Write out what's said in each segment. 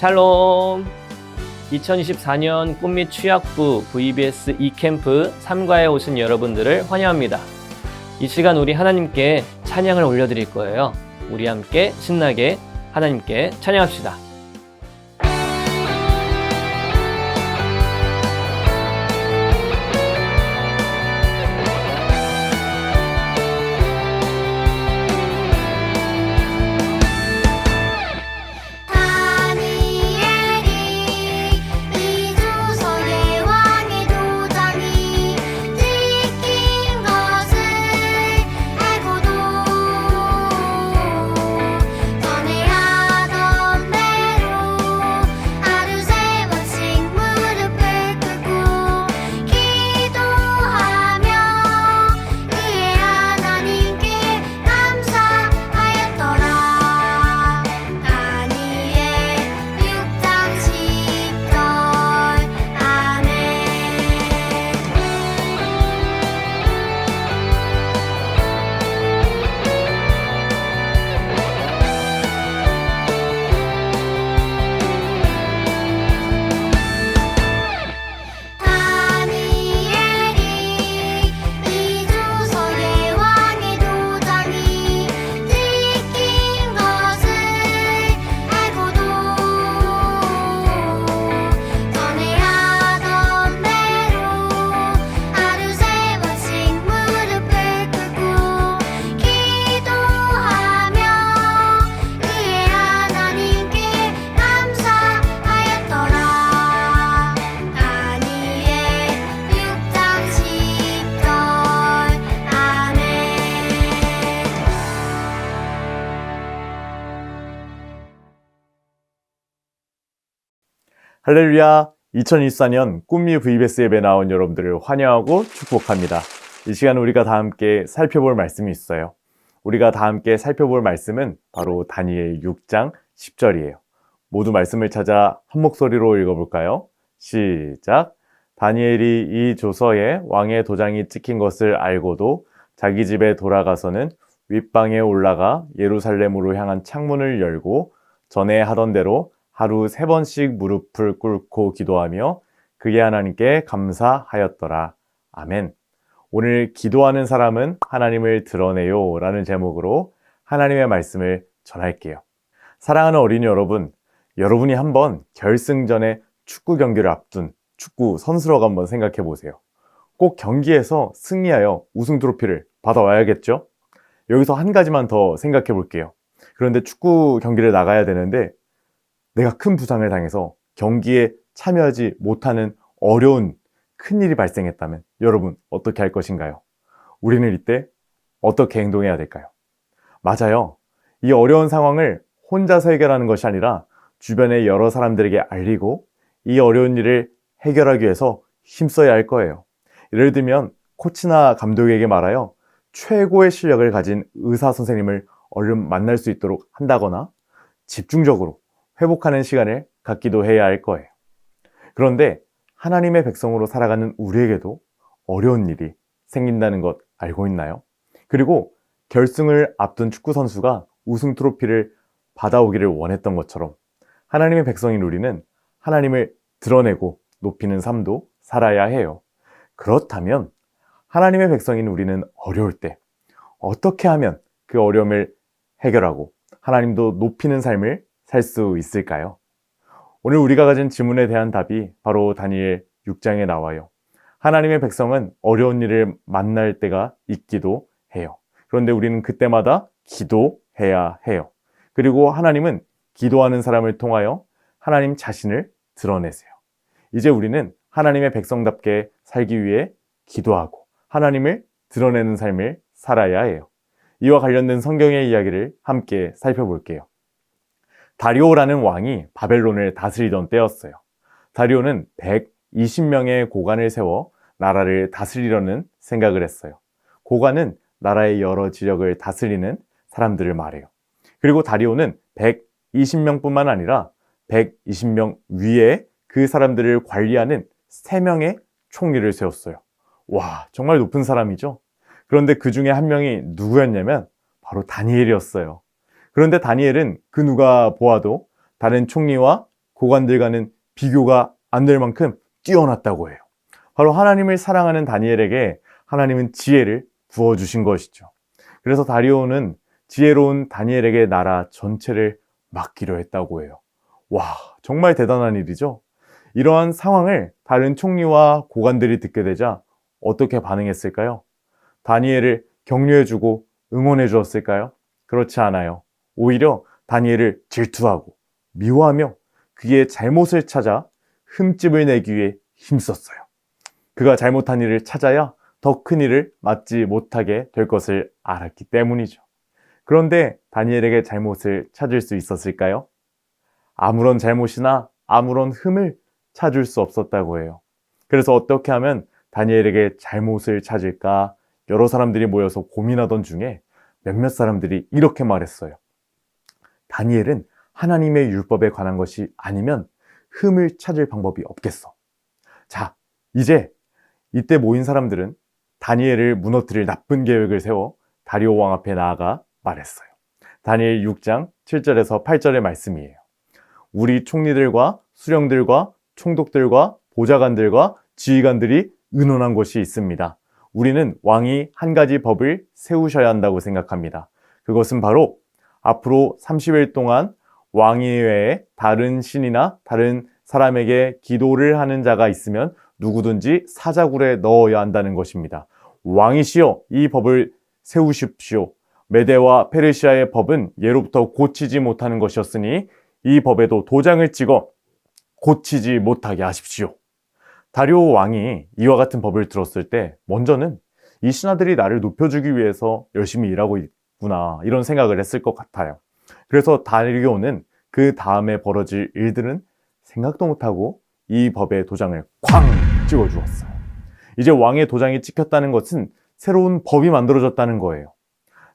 샬롬! 2024년 꿈밑 취약부 VBS e캠프 3과에 오신 여러분들을 환영합니다. 이 시간 우리 하나님께 찬양을 올려드릴 거예요. 우리 함께 신나게 하나님께 찬양합시다. 할렐루야! 2024년 꿈미 VBS 앱에 나온 여러분들을 환영하고 축복합니다. 이 시간 우리가 다 함께 살펴볼 말씀이 있어요. 우리가 다 함께 살펴볼 말씀은 바로 다니엘 6장 10절이에요. 모두 말씀을 찾아 한 목소리로 읽어볼까요? 시작! 다니엘이 이 조서에 왕의 도장이 찍힌 것을 알고도 자기 집에 돌아가서는 윗방에 올라가 예루살렘으로 향한 창문을 열고 전에 하던 대로 하루 세 번씩 무릎을 꿇고 기도하며 그의 하나님께 감사하였더라. 아멘. 오늘 기도하는 사람은 하나님을 드러내요 라는 제목으로 하나님의 말씀을 전할게요. 사랑하는 어린이 여러분, 여러분이 한번 결승전에 축구 경기를 앞둔 축구 선수라고 한번 생각해 보세요. 꼭 경기에서 승리하여 우승 트로피를 받아와야겠죠? 여기서 한 가지만 더 생각해 볼게요. 그런데 축구 경기를 나가야 되는데 내가 큰 부상을 당해서 경기에 참여하지 못하는 어려운 큰 일이 발생했다면 여러분 어떻게 할 것인가요? 우리는 이때 어떻게 행동해야 될까요? 맞아요. 이 어려운 상황을 혼자서 해결하는 것이 아니라 주변의 여러 사람들에게 알리고 이 어려운 일을 해결하기 위해서 힘써야 할 거예요. 예를 들면 코치나 감독에게 말하여 최고의 실력을 가진 의사 선생님을 얼른 만날 수 있도록 한다거나 집중적으로 회복하는 시간을 갖기도 해야 할 거예요. 그런데 하나님의 백성으로 살아가는 우리에게도 어려운 일이 생긴다는 것 알고 있나요? 그리고 결승을 앞둔 축구 선수가 우승 트로피를 받아오기를 원했던 것처럼 하나님의 백성인 우리는 하나님을 드러내고 높이는 삶도 살아야 해요. 그렇다면 하나님의 백성인 우리는 어려울 때 어떻게 하면 그 어려움을 해결하고 하나님도 높이는 삶을 살 수 있을까요? 오늘 우리가 가진 질문에 대한 답이 바로 다니엘 6장에 나와요. 하나님의 백성은 어려운 일을 만날 때가 있기도 해요. 그런데 우리는 그때마다 기도해야 해요. 그리고 하나님은 기도하는 사람을 통하여 하나님 자신을 드러내세요. 이제 우리는 하나님의 백성답게 살기 위해 기도하고 하나님을 드러내는 삶을 살아야 해요. 이와 관련된 성경의 이야기를 함께 살펴볼게요. 다리오라는 왕이 바벨론을 다스리던 때였어요. 다리오는 120명의 고관을 세워 나라를 다스리려는 생각을 했어요. 고관은 나라의 여러 지역을 다스리는 사람들을 말해요. 그리고 다리오는 120명뿐만 아니라 120명 위에 그 사람들을 관리하는 3명의 총리를 세웠어요. 와, 정말 높은 사람이죠? 그런데 그 중에 한 명이 누구였냐면 바로 다니엘이었어요. 그런데 다니엘은 그 누가 보아도 다른 총리와 고관들과는 비교가 안 될 만큼 뛰어났다고 해요. 바로 하나님을 사랑하는 다니엘에게 하나님은 지혜를 부어주신 것이죠. 그래서 다리오는 지혜로운 다니엘에게 나라 전체를 맡기려 했다고 해요. 와, 정말 대단한 일이죠? 이러한 상황을 다른 총리와 고관들이 듣게 되자 어떻게 반응했을까요? 다니엘을 격려해주고 응원해 주었을까요? 그렇지 않아요. 오히려 다니엘을 질투하고 미워하며 그의 잘못을 찾아 흠집을 내기 위해 힘썼어요. 그가 잘못한 일을 찾아야 더 큰 일을 맞지 못하게 될 것을 알았기 때문이죠. 그런데 다니엘에게 잘못을 찾을 수 있었을까요? 아무런 잘못이나 아무런 흠을 찾을 수 없었다고 해요. 그래서 어떻게 하면 다니엘에게 잘못을 찾을까 여러 사람들이 모여서 고민하던 중에 몇몇 사람들이 이렇게 말했어요. 다니엘은 하나님의 율법에 관한 것이 아니면 흠을 찾을 방법이 없겠어. 자, 이제 이때 모인 사람들은 다니엘을 무너뜨릴 나쁜 계획을 세워 다리오 왕 앞에 나아가 말했어요. 다니엘 6장 7절에서 8절의 말씀이에요. 우리 총리들과 수령들과 총독들과 보좌관들과 지휘관들이 의논한 것이 있습니다. 우리는 왕이 한 가지 법을 세우셔야 한다고 생각합니다. 그것은 바로 앞으로 30일 동안 왕이 외에 다른 신이나 다른 사람에게 기도를 하는 자가 있으면 누구든지 사자굴에 넣어야 한다는 것입니다. 왕이시여 이 법을 세우십시오. 메데와 페르시아의 법은 예로부터 고치지 못하는 것이었으니 이 법에도 도장을 찍어 고치지 못하게 하십시오. 다리오 왕이 이와 같은 법을 들었을 때 먼저는 이 신하들이 나를 높여주기 위해서 열심히 일하고 있구나 이런 생각을 했을 것 같아요. 그래서 다리오는 그 다음에 벌어질 일들은 생각도 못하고 이 법의 도장을 쾅 찍어 주었어요. 이제 왕의 도장이 찍혔다는 것은 새로운 법이 만들어졌다는 거예요.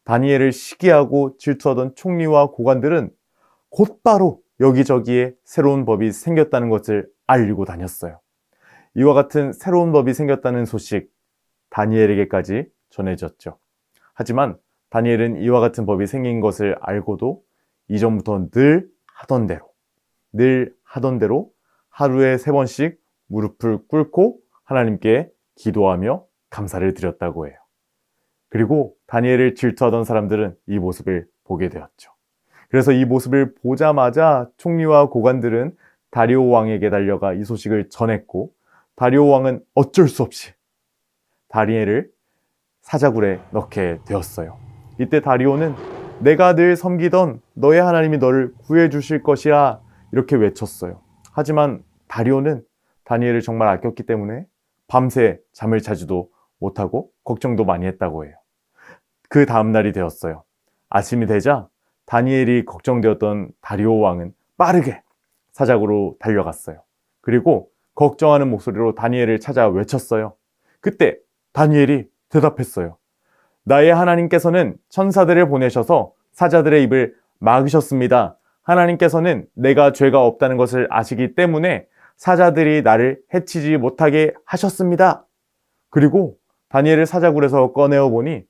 다니엘을 시기하고 질투하던 총리와 고관들은 곧바로 여기저기에 새로운 법이 생겼다는 것을 알리고 다녔어요. 이와 같은 새로운 법이 생겼다는 소식 다니엘에게까지 전해졌죠. 하지만 다니엘은 이와 같은 법이 생긴 것을 알고도 이전부터 늘 하던 대로, 늘 하던 대로 하루에 세 번씩 무릎을 꿇고 하나님께 기도하며 감사를 드렸다고 해요. 그리고 다니엘을 질투하던 사람들은 이 모습을 보게 되었죠. 그래서 이 모습을 보자마자 총리와 고관들은 다리오 왕에게 달려가 이 소식을 전했고 다리오 왕은 어쩔 수 없이 다니엘을 사자굴에 넣게 되었어요. 이때 다리오는 내가 늘 섬기던 너의 하나님이 너를 구해 주실 것이야 이렇게 외쳤어요. 하지만 다리오는 다니엘을 정말 아꼈기 때문에 밤새 잠을 자지도 못하고 걱정도 많이 했다고 해요. 그 다음 날이 되었어요. 아침이 되자 다니엘이 걱정되었던 다리오 왕은 빠르게 사자구로 달려갔어요. 그리고 걱정하는 목소리로 다니엘을 찾아 외쳤어요. 그때 다니엘이 대답했어요. 나의 하나님께서는 천사들을 보내셔서 사자들의 입을 막으셨습니다. 하나님께서는 내가 죄가 없다는 것을 아시기 때문에 사자들이 나를 해치지 못하게 하셨습니다. 그리고 다니엘을 사자굴에서 꺼내어 보니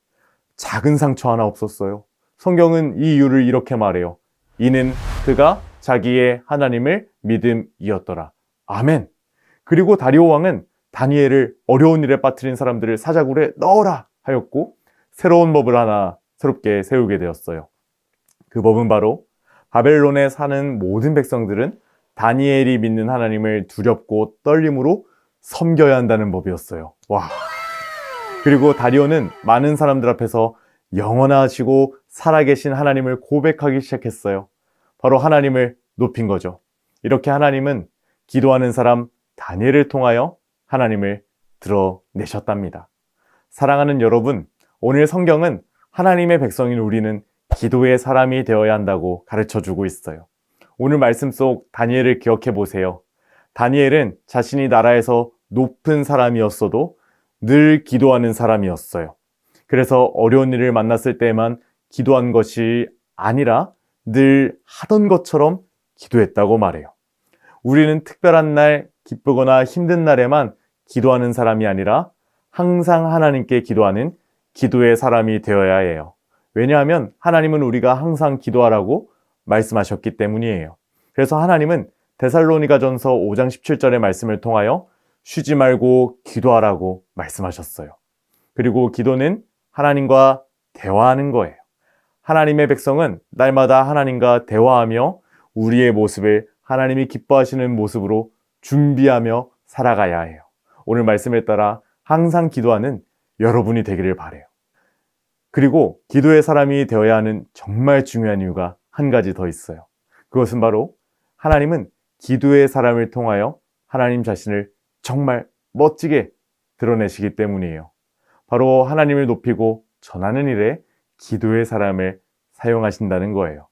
작은 상처 하나 없었어요. 성경은 이 이유를 이렇게 말해요. 이는 그가 자기의 하나님을 믿음이었더라. 아멘. 그리고 다리오 왕은 다니엘을 어려운 일에 빠뜨린 사람들을 사자굴에 넣어라 하였고 새로운 법을 하나 새롭게 세우게 되었어요. 그 법은 바로 바벨론에 사는 모든 백성들은 다니엘이 믿는 하나님을 두렵고 떨림으로 섬겨야 한다는 법이었어요. 와. 그리고 다리오는 많은 사람들 앞에서 영원하시고 살아계신 하나님을 고백하기 시작했어요. 바로 하나님을 높인 거죠. 이렇게 하나님은 기도하는 사람 다니엘을 통하여 하나님을 드러내셨답니다. 사랑하는 여러분, 오늘 성경은 하나님의 백성인 우리는 기도의 사람이 되어야 한다고 가르쳐 주고 있어요. 오늘 말씀 속 다니엘을 기억해 보세요. 다니엘은 자신이 나라에서 높은 사람이었어도 늘 기도하는 사람이었어요. 그래서 어려운 일을 만났을 때만 기도한 것이 아니라 늘 하던 것처럼 기도했다고 말해요. 우리는 특별한 날, 기쁘거나 힘든 날에만 기도하는 사람이 아니라 항상 하나님께 기도하는 기도의 사람이 되어야 해요. 왜냐하면 하나님은 우리가 항상 기도하라고 말씀하셨기 때문이에요. 그래서 하나님은 데살로니가 전서 5장 17절의 말씀을 통하여 쉬지 말고 기도하라고 말씀하셨어요. 그리고 기도는 하나님과 대화하는 거예요. 하나님의 백성은 날마다 하나님과 대화하며 우리의 모습을 하나님이 기뻐하시는 모습으로 준비하며 살아가야 해요. 오늘 말씀에 따라 항상 기도하는 여러분이 되기를 바래요. 그리고 기도의 사람이 되어야 하는 정말 중요한 이유가 한 가지 더 있어요. 그것은 바로 하나님은 기도의 사람을 통하여 하나님 자신을 정말 멋지게 드러내시기 때문이에요. 바로 하나님을 높이고 전하는 일에 기도의 사람을 사용하신다는 거예요.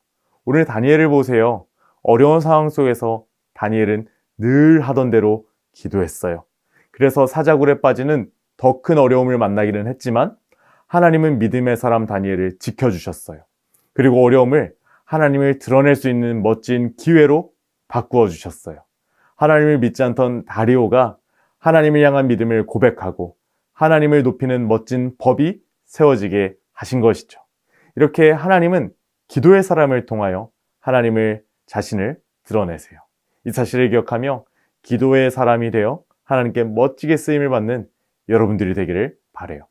오늘 다니엘을 보세요. 어려운 상황 속에서 다니엘은 늘 하던 대로 기도했어요. 그래서 사자굴에 빠지는 더 큰 어려움을 만나기는 했지만 하나님은 믿음의 사람 다니엘을 지켜주셨어요. 그리고 어려움을 하나님을 드러낼 수 있는 멋진 기회로 바꾸어 주셨어요. 하나님을 믿지 않던 다리오가 하나님을 향한 믿음을 고백하고 하나님을 높이는 멋진 법이 세워지게 하신 것이죠. 이렇게 하나님은 기도의 사람을 통하여 하나님을 자신을 드러내세요. 이 사실을 기억하며 기도의 사람이 되어 하나님께 멋지게 쓰임을 받는 여러분들이 되기를 바래요.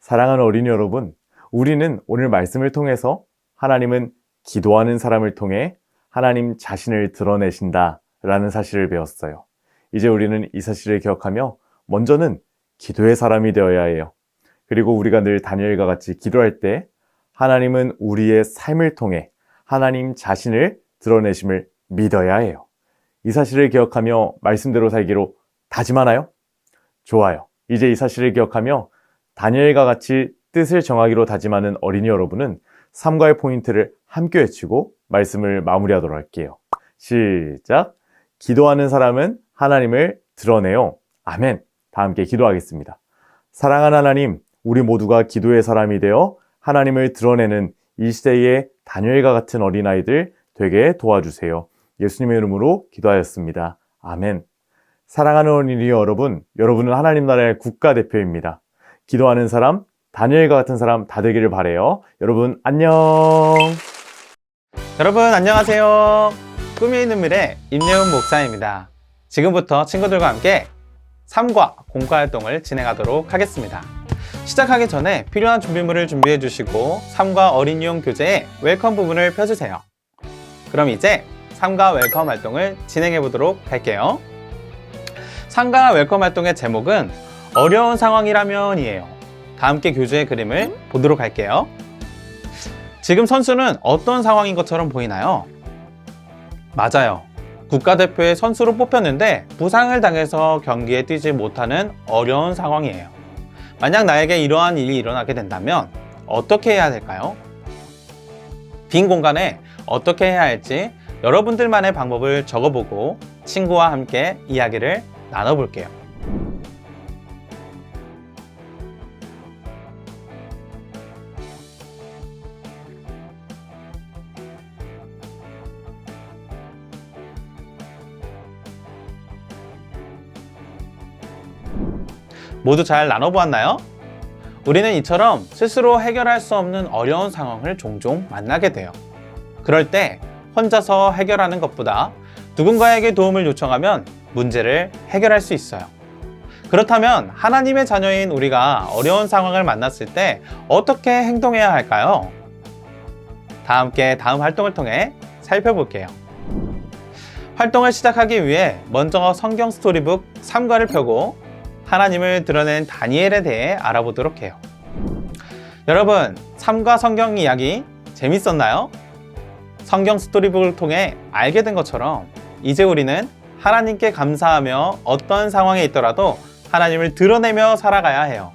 사랑하는 어린이 여러분, 우리는 오늘 말씀을 통해서 하나님은 기도하는 사람을 통해 하나님 자신을 드러내신다 라는 사실을 배웠어요. 이제 우리는 이 사실을 기억하며 먼저는 기도의 사람이 되어야 해요. 그리고 우리가 늘 다니엘과 같이 기도할 때 하나님은 우리의 삶을 통해 하나님 자신을 드러내심을 믿어야 해요. 이 사실을 기억하며 말씀대로 살기로 다짐하나요? 좋아요. 이제 이 사실을 기억하며 다니엘과 같이 뜻을 정하기로 다짐하는 어린이 여러분은 삶과의 포인트를 함께 외치고 말씀을 마무리하도록 할게요. 시작. 기도하는 사람은 하나님을 드러내요. 아멘. 다 함께 기도하겠습니다. 사랑하는 하나님, 우리 모두가 기도의 사람이 되어 하나님을 드러내는 이 시대의 다니엘과 같은 어린아이들 되게 도와주세요. 예수님의 이름으로 기도하였습니다. 아멘. 사랑하는 어린이 여러분, 여러분은 하나님 나라의 국가대표입니다. 기도하는 사람, 다니엘과 같은 사람 다 되기를 바래요. 여러분 안녕. 여러분 안녕하세요. 꿈이 있는 미래 임예훈 목사입니다. 지금부터 친구들과 함께 삶과 공과 활동을 진행하도록 하겠습니다. 시작하기 전에 필요한 준비물을 준비해 주시고 삶과 어린이용 교재의 웰컴 부분을 펴주세요. 그럼 이제 삶과 웰컴 활동을 진행해 보도록 할게요. 삶과 웰컴 활동의 제목은 어려운 상황이라면이에요. 다 함께 교재의 그림을 보도록 할게요. 지금 선수는 어떤 상황인 것처럼 보이나요? 맞아요. 국가대표의 선수로 뽑혔는데 부상을 당해서 경기에 뛰지 못하는 어려운 상황이에요. 만약 나에게 이러한 일이 일어나게 된다면 어떻게 해야 될까요? 빈 공간에 어떻게 해야 할지 여러분들만의 방법을 적어보고 친구와 함께 이야기를 나눠볼게요. 모두 잘 나눠보았나요? 우리는 이처럼 스스로 해결할 수 없는 어려운 상황을 종종 만나게 돼요. 그럴 때 혼자서 해결하는 것보다 누군가에게 도움을 요청하면 문제를 해결할 수 있어요. 그렇다면 하나님의 자녀인 우리가 어려운 상황을 만났을 때 어떻게 행동해야 할까요? 다 함께 다음 활동을 통해 살펴볼게요. 활동을 시작하기 위해 먼저 성경 스토리북 3과를 펴고 하나님을 드러낸 다니엘에 대해 알아보도록 해요. 여러분, 삶과 성경 이야기 재밌었나요? 성경 스토리북을 통해 알게 된 것처럼 이제 우리는 하나님께 감사하며 어떤 상황에 있더라도 하나님을 드러내며 살아가야 해요.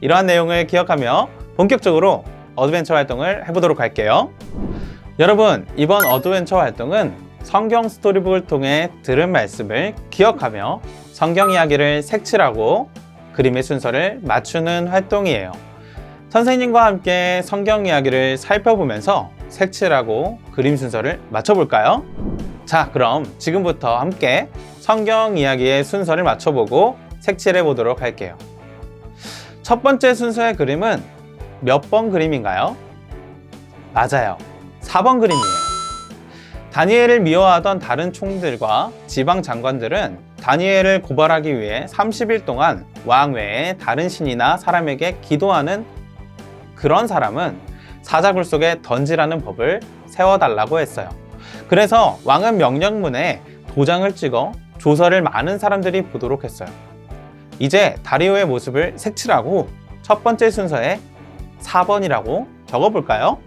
이러한 내용을 기억하며 본격적으로 어드벤처 활동을 해보도록 할게요. 여러분, 이번 어드벤처 활동은 성경 스토리북을 통해 들은 말씀을 기억하며 성경 이야기를 색칠하고 그림의 순서를 맞추는 활동이에요. 선생님과 함께 성경 이야기를 살펴보면서 색칠하고 그림 순서를 맞춰볼까요? 자, 그럼 지금부터 함께 성경 이야기의 순서를 맞춰보고 색칠해 보도록 할게요. 첫 번째 순서의 그림은 몇 번 그림인가요? 맞아요. 4번 그림이에요. 다니엘을 미워하던 다른 총들과 지방 장관들은 다니엘을 고발하기 위해 30일 동안 왕 외에 다른 신이나 사람에게 기도하는 그런 사람은 사자굴 속에 던지라는 법을 세워달라고 했어요. 그래서 왕은 명령문에 도장을 찍어 조서를 많은 사람들이 보도록 했어요. 이제 다리오의 모습을 색칠하고 첫 번째 순서에 4번이라고 적어볼까요?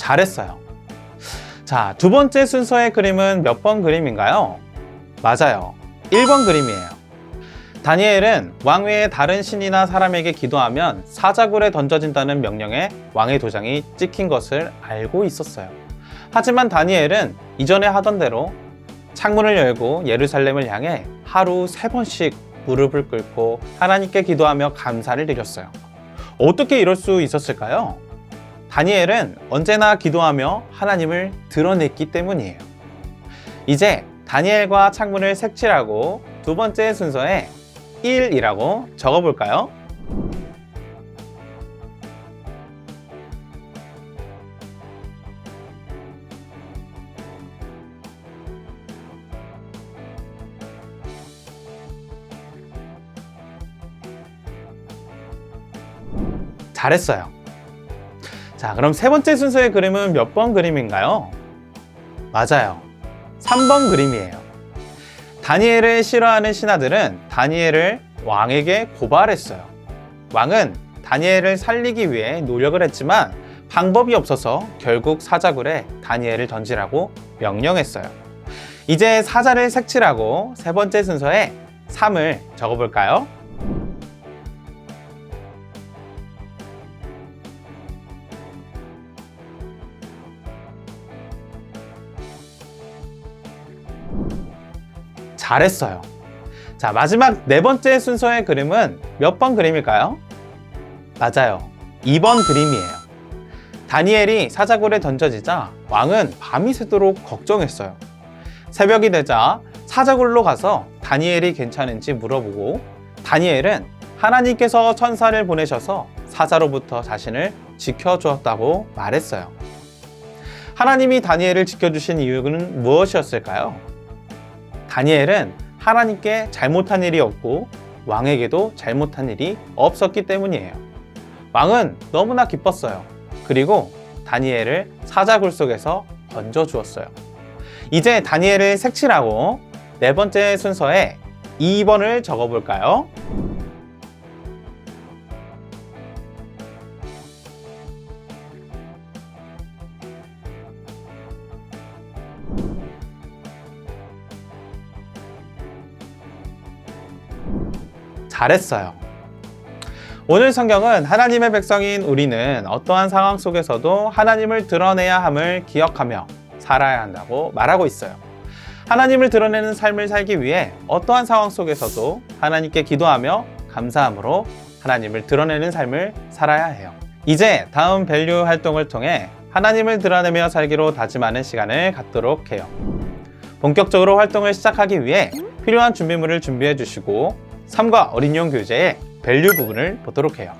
잘했어요. 자, 두 번째 순서의 그림은 몇 번 그림인가요? 맞아요. 1번 그림이에요. 다니엘은 왕 외에 다른 신이나 사람에게 기도하면 사자굴에 던져진다는 명령에 왕의 도장이 찍힌 것을 알고 있었어요. 하지만 다니엘은 이전에 하던 대로 창문을 열고 예루살렘을 향해 하루 세 번씩 무릎을 꿇고 하나님께 기도하며 감사를 드렸어요. 어떻게 이럴 수 있었을까요? 다니엘은 언제나 기도하며 하나님을 드러냈기 때문이에요. 이제 다니엘과 창문을 색칠하고 두 번째 순서에 1이라고 적어볼까요? 잘했어요. 자, 그럼 세 번째 순서의 그림은 몇 번 그림인가요? 맞아요. 3번 그림이에요. 다니엘을 싫어하는 신하들은 다니엘을 왕에게 고발했어요. 왕은 다니엘을 살리기 위해 노력을 했지만 방법이 없어서 결국 사자굴에 다니엘을 던지라고 명령했어요. 이제 사자를 색칠하고 세 번째 순서에 3을 적어볼까요? 잘했어요. 자, 마지막 네 번째 순서의 그림은 몇 번 그림일까요? 맞아요. 2번 그림이에요. 다니엘이 사자굴에 던져지자 왕은 밤이 새도록 걱정했어요. 새벽이 되자 사자굴로 가서 다니엘이 괜찮은지 물어보고 다니엘은 하나님께서 천사를 보내셔서 사자로부터 자신을 지켜주었다고 말했어요. 하나님이 다니엘을 지켜주신 이유는 무엇이었을까요? 다니엘은 하나님께 잘못한 일이 없고 왕에게도 잘못한 일이 없었기 때문이에요. 왕은 너무나 기뻤어요. 그리고 다니엘을 사자굴 속에서 던져 주었어요. 이제 다니엘을 색칠하고 네 번째 순서에 2번을 적어 볼까요? 잘했어요. 오늘 성경은 하나님의 백성인 우리는 어떠한 상황 속에서도 하나님을 드러내야 함을 기억하며 살아야 한다고 말하고 있어요. 하나님을 드러내는 삶을 살기 위해 어떠한 상황 속에서도 하나님께 기도하며 감사함으로 하나님을 드러내는 삶을 살아야 해요. 이제 다음 밸류 활동을 통해 하나님을 드러내며 살기로 다짐하는 시간을 갖도록 해요. 본격적으로 활동을 시작하기 위해 필요한 준비물을 준비해 주시고 삶과 어린이용 교재의 밸류 부분을 보도록 해요.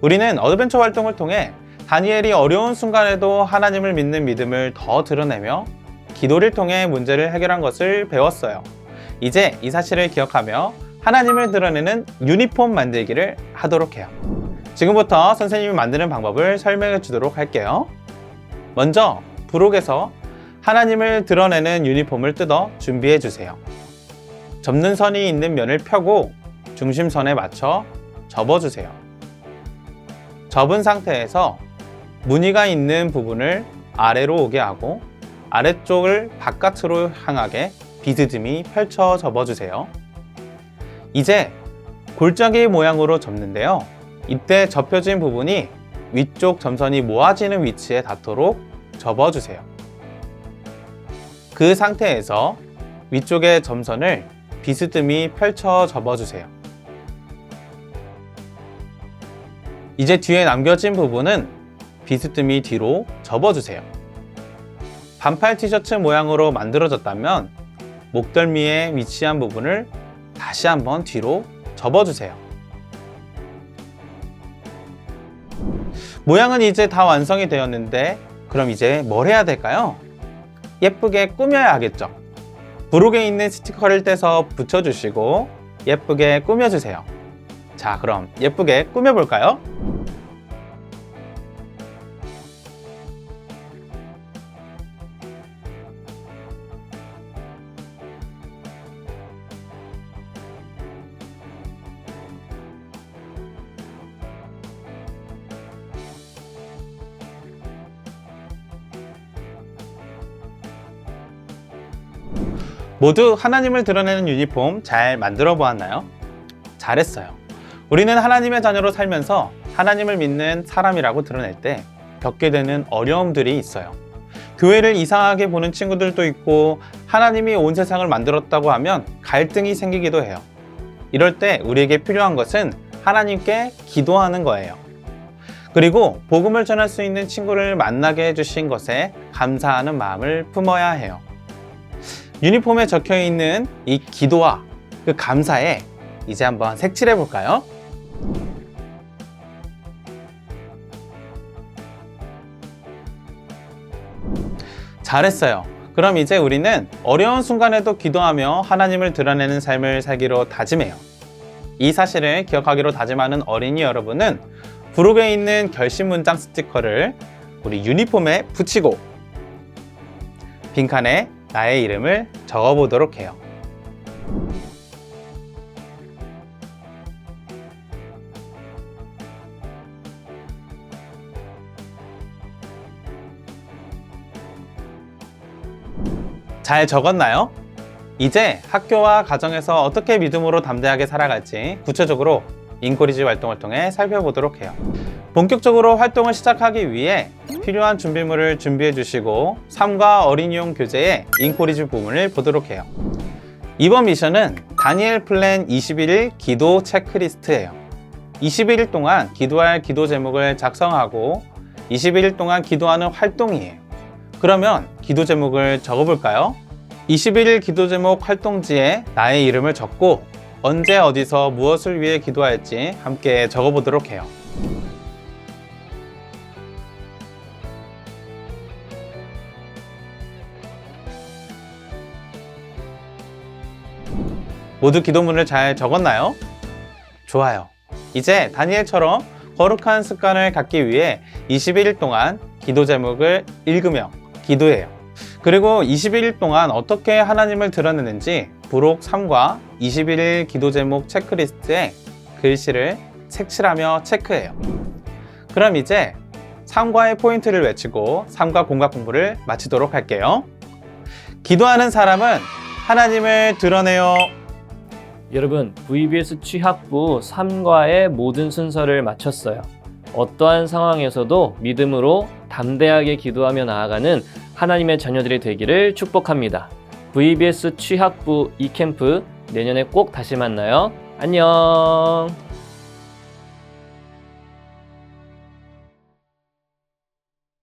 우리는 어드벤처 활동을 통해 다니엘이 어려운 순간에도 하나님을 믿는 믿음을 더 드러내며 기도를 통해 문제를 해결한 것을 배웠어요. 이제 이 사실을 기억하며 하나님을 드러내는 유니폼 만들기를 하도록 해요. 지금부터 선생님이 만드는 방법을 설명해 주도록 할게요. 먼저 부록에서 하나님을 드러내는 유니폼을 뜯어 준비해 주세요. 접는 선이 있는 면을 펴고 중심선에 맞춰 접어주세요. 접은 상태에서 무늬가 있는 부분을 아래로 오게 하고 아래쪽을 바깥으로 향하게 비스듬히 펼쳐 접어주세요. 이제 골짜기 모양으로 접는데요. 이때 접혀진 부분이 위쪽 점선이 모아지는 위치에 닿도록 접어주세요. 그 상태에서 위쪽의 점선을 비스듬히 펼쳐 접어주세요. 이제 뒤에 남겨진 부분은 비스듬히 뒤로 접어주세요. 반팔 티셔츠 모양으로 만들어졌다면 목덜미에 위치한 부분을 다시 한번 뒤로 접어주세요. 모양은 이제 다 완성이 되었는데 그럼 이제 뭘 해야 될까요? 예쁘게 꾸며야 하겠죠. 부록에 있는 스티커를 떼서 붙여주시고 예쁘게 꾸며주세요. 자, 그럼 예쁘게 꾸며볼까요? 모두 하나님을 드러내는 유니폼 잘 만들어 보았나요? 잘했어요. 우리는 하나님의 자녀로 살면서 하나님을 믿는 사람이라고 드러낼 때 겪게 되는 어려움들이 있어요. 교회를 이상하게 보는 친구들도 있고 하나님이 온 세상을 만들었다고 하면 갈등이 생기기도 해요. 이럴 때 우리에게 필요한 것은 하나님께 기도하는 거예요. 그리고 복음을 전할 수 있는 친구를 만나게 해주신 것에 감사하는 마음을 품어야 해요. 유니폼에 적혀 있는 이 기도와 그 감사에 이제 한번 색칠해 볼까요? 잘했어요. 그럼 이제 우리는 어려운 순간에도 기도하며 하나님을 드러내는 삶을 살기로 다짐해요. 이 사실을 기억하기로 다짐하는 어린이 여러분은 부록에 있는 결심 문장 스티커를 우리 유니폼에 붙이고 빈칸에 나의 이름을 적어 보도록 해요. 잘 적었나요? 이제 학교와 가정에서 어떻게 믿음으로 담대하게 살아갈지 구체적으로 인코리지 활동을 통해 살펴보도록 해요. 본격적으로 활동을 시작하기 위해 필요한 준비물을 준비해 주시고 삶과 어린이용 교재의 인코리지 부분을 보도록 해요. 이번 미션은 다니엘 플랜 21일 기도 체크리스트예요. 21일 동안 기도할 기도 제목을 작성하고 21일 동안 기도하는 활동이에요. 그러면 기도 제목을 적어볼까요? 21일 기도 제목 활동지에 나의 이름을 적고 언제 어디서 무엇을 위해 기도할지 함께 적어보도록 해요. 모두 기도문을 잘 적었나요? 좋아요. 이제 다니엘처럼 거룩한 습관을 갖기 위해 21일 동안 기도 제목을 읽으며 기도해요. 그리고 21일 동안 어떻게 하나님을 드러내는지 부록 3과 21일 기도 제목 체크리스트에 글씨를 색칠하며 체크해요. 그럼 이제 3과의 포인트를 외치고 3과 공각 공부를 마치도록 할게요. 기도하는 사람은 하나님을 드러내요. 여러분, VBS 취학부 3과의 모든 순서를 마쳤어요. 어떠한 상황에서도 믿음으로 담대하게 기도하며 나아가는 하나님의 자녀들이 되기를 축복합니다. VBS 취학부 2캠프 내년에 꼭 다시 만나요. 안녕!